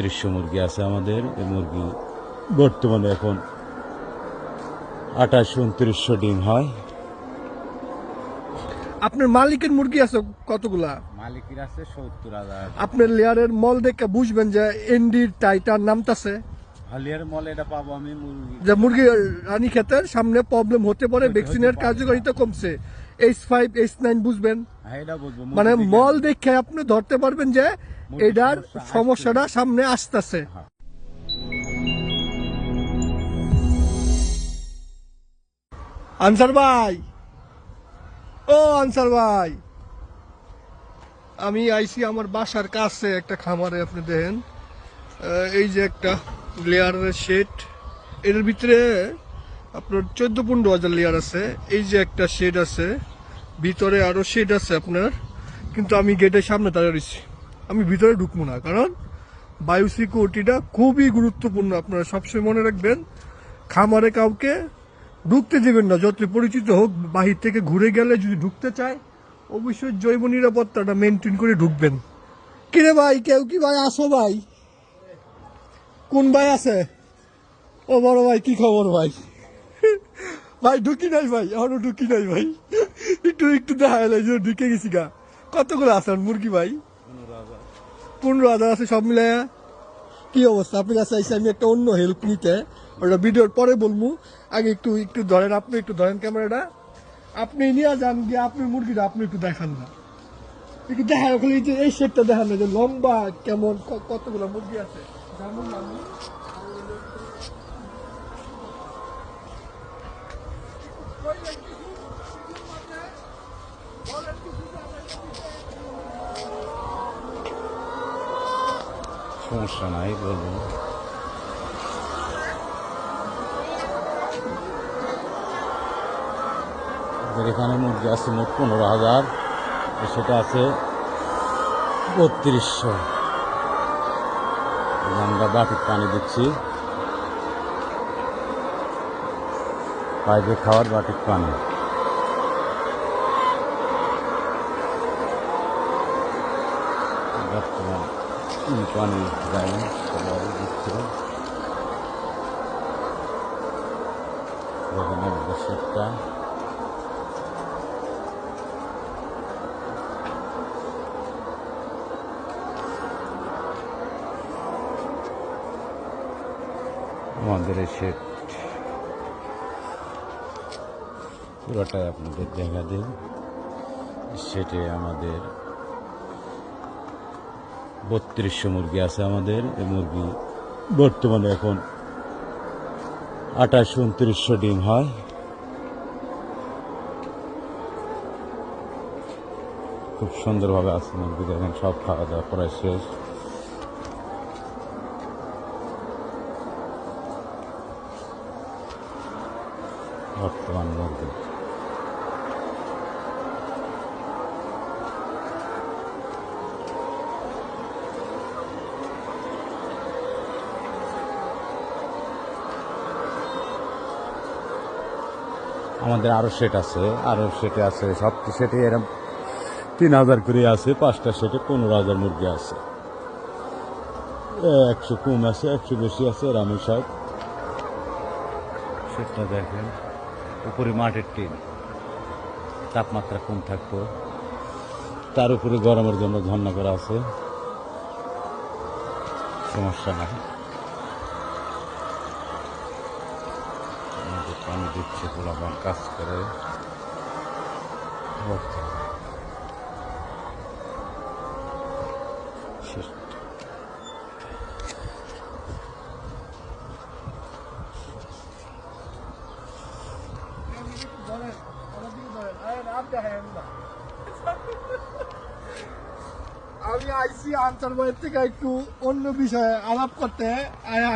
দৃশ্য মুরগি আছে আমাদের এই মুরগি বর্তমানে এখন আঠাশ উনত্রিশশো ডিম হয়। আপনার মালিকের মুরগি আছে কতগুলা? মালিকের আছে সত্তর হাজার। আপনার লেয়ারের মল দেখে বুঝবেন যে এন্ডির টাইটার নামতাছে। হালিয়ার মল এটা পাবো আমি মুরগি। যে মুরগি রানী ক্ষেতের সামনে প্রবলেম হতে পারে ভ্যাকসিনের কার্যকারিতা কমছে। এইচ ফাইভ এইচ নাইন বুঝবেন। হ্যাঁ মানে মল দেখে আপনি ধরতে পারবেন যে এটার সমস্যাটা সামনে আসতেছে। হ্যাঁ। আনসার ভাই। ও আনসার ভাই। আমি আইসি আমার বাসার কাছে একটা খামারে আপনি দেখেন। এই যে একটা লেয়ারের শেড। এর ভিতরে আপনার চোদ্দ পনেরো হাজার লেয়ার আছে। এই যে একটা শেড আছে ভিতরে আরও শেড আছে আপনার। কিন্তু আমি গেটের সামনে দাঁড়িয়ে রয়েছি। আমি ভিতরে ঢুকবো না, কারণ বায়ু সিকিউরিটিটা খুবই গুরুত্বপূর্ণ। আপনারা সবসময় মনে রাখবেন, খামারে কাউকে ঢুকতে দেবেন না যত পরিচিত হোক, বাহির থেকে ঘুরে গেলে যদি ঢুকতে চায়, অবশ্যই জৈব নিরাপত্তাটা মেনটেন করে ঢুকবেন। কিরে ভাই, কেউ কি ভাই আসো ভাই? কোন ভাই আছে? ও বড় ভাই, কি খবর ভাই? ভাই, ঢুকি নাই ভাই, এখনও ঢুকি নাই ভাই। একটু একটু দেখা যে ঢুকে গেছি গা। কতগুলো আছেন, মুরগি ভাই? পনেরো হাজার আছে, সব মিলাইয়া কি অবস্থা? আপনার কাছে আমি একটা অন্য হেল্প নিতে। ওটা ভিডিওর পরে বলব। আগে একটু একটু ধরেন, আপনি একটু ধরেন ক্যামেরাটা। আপনি নিয়ে যান গিয়ে আপনি মুরগিটা, আপনি একটু দেখান না। একটু দেখান ওখানে এই যে, এই শেপটা দেখান যে লম্বা, কেমন কতগুলো মুরগি আছে। যেমন সমস্যা নাই আমাদের এখানে মুরগি আছে মোট পনেরো হাজার সেটা আছে বত্রিশশো। আমরা বাটির পানি দিচ্ছি। পাইপে খাওয়ার বাটির পানি বর্তমান এই সবাই এখানে আমাদের সেটটা আমাদের এই সেট পুরোটাই আপনাদের দেখা দিন। সেটে আমাদের বত্রিশশো মুরগি আছে আমাদের, এই মুরগি বর্তমানে এখন আঠাশ উনত্রিশশো ডিম হয়। খুব সুন্দরভাবে আছে মুরগি, দেখেন সব খাওয়া দাওয়া প্রায় শেষ। বর্তমান মুরগি। আমাদের আরও সেট আছে, আরও সেটে আছে, সব সেটে এরকম তিন হাজার করে আছে, পাঁচটা সেটে পনেরো হাজার মুরগি আছে। একশো কম আছে, একশো বেশি আছে রামি সব সেটটা দেখেন, উপরে মাঠের টিন। তাপমাত্রা কম থাকতো। তার উপরে গরমের জন্য ঝর্ণা করা আছে। সমস্যা নাই। আমাদের পানি দিচ্ছে গোলাপান কাজ করে। আমি আইসি আনসার ভাইয়ের থেকে একটু অন্য বিষয়ে আলাপ করতে।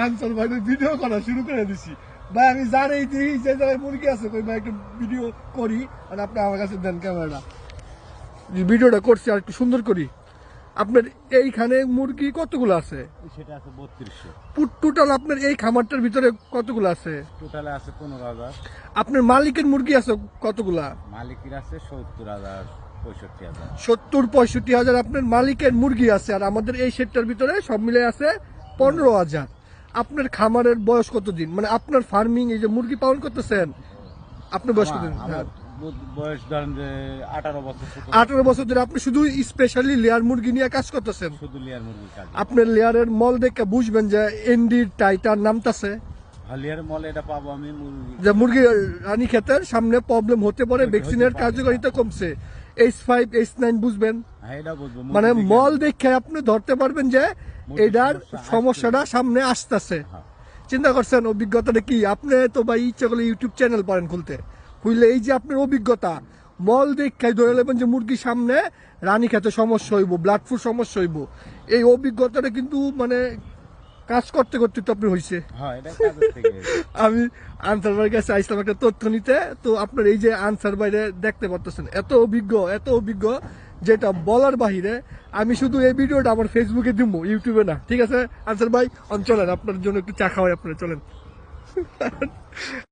আনসার ভাইয়ের ভিডিও করা শুরু করে দিছি। ভাই আমি জানি যে যে জায়গায় মুরগি আছে কই ভাই একটু ভিডিও করি আর আপনি আমার কাছে দেন ক্যামেরাটা ভিডিওটা করছি আর একটু সুন্দর করি। আপনার এইখানে মুরগি কতগুলো আছে? সেটা আছে বত্রিশশো। টোটাল আপনার এই খামারটার ভিতরে কতগুলো আছে? টোটালে আছে পনেরো হাজার। আপনার মালিকের মুরগি আছে কতগুলা? মালিকের আছে সত্তর হাজার। সত্তর পঁয়ষট্টি হাজার আপনার মালিকের মুরগি আছে আর আমাদের এই সেটটার ভিতরে সব মিলে আছে পনেরো হাজার। আপনার খামারের বয়স কতদিন? মানে আপনার ফার্মিং এই যে মুরগি পালন করতেছেন আপনার বয়স কতদিন? আমার- আমার বয়স ধরেন যে আঠারো বছর আঠারো বছর ধরে আপনি শুধু স্পেশালি লেয়ার মুরগি নিয়ে কাজ করতেছেন? শুধু লিয়ার মুরগি কাজ আপনার লেয়ারের মল দেখে বুঝবেন যে এন্ডির টাইটার নামতাছে। আমি মুরগি। রানী ক্ষেতের সামনে প্রবলেম হতে পারে ভ্যাকসিনের কার্যকারিতা কমছে। এইচ ফাইভ এইচ নাইন বুঝবেন। হ্যাঁ মানে মল দেখে আপনি ধরতে পারবেন যে এটার সমস্যাটা সামনে আসতেছে। হ্যাঁ। চিন্তা করছেন অভিজ্ঞতাটা কি? আপনি তো ভাই ইচ্ছা করলে ইউটিউব চ্যানেল পারেন খুলতে। খুললে এই যে আপনার অভিজ্ঞতা মল দেখে ধরে নেবেন যে মুরগির সামনে রানী খেতে সমস্যা হইব ব্লাড ফ্লু সমস্যা হইব। এই অভিজ্ঞতাটা কিন্তু মানে কাজ করতে করতে তো আপনি হয়েছে হ্যাঁ আমি আনসার ভাইয়ের কাছে আইসলাম একটা তথ্য নিতে তো আপনার এই যে আনসার বাইরে দেখতে পারতেছেন এত অভিজ্ঞ এত অভিজ্ঞ যেটা বলার বাহিরে আমি শুধু এই ভিডিওটা আমার ফেসবুকে দিব ইউটিউবে না ঠিক আছে? আনসার ভাই চলেন আপনার জন্য একটু চা খাওয়াই আপনারা চলেন।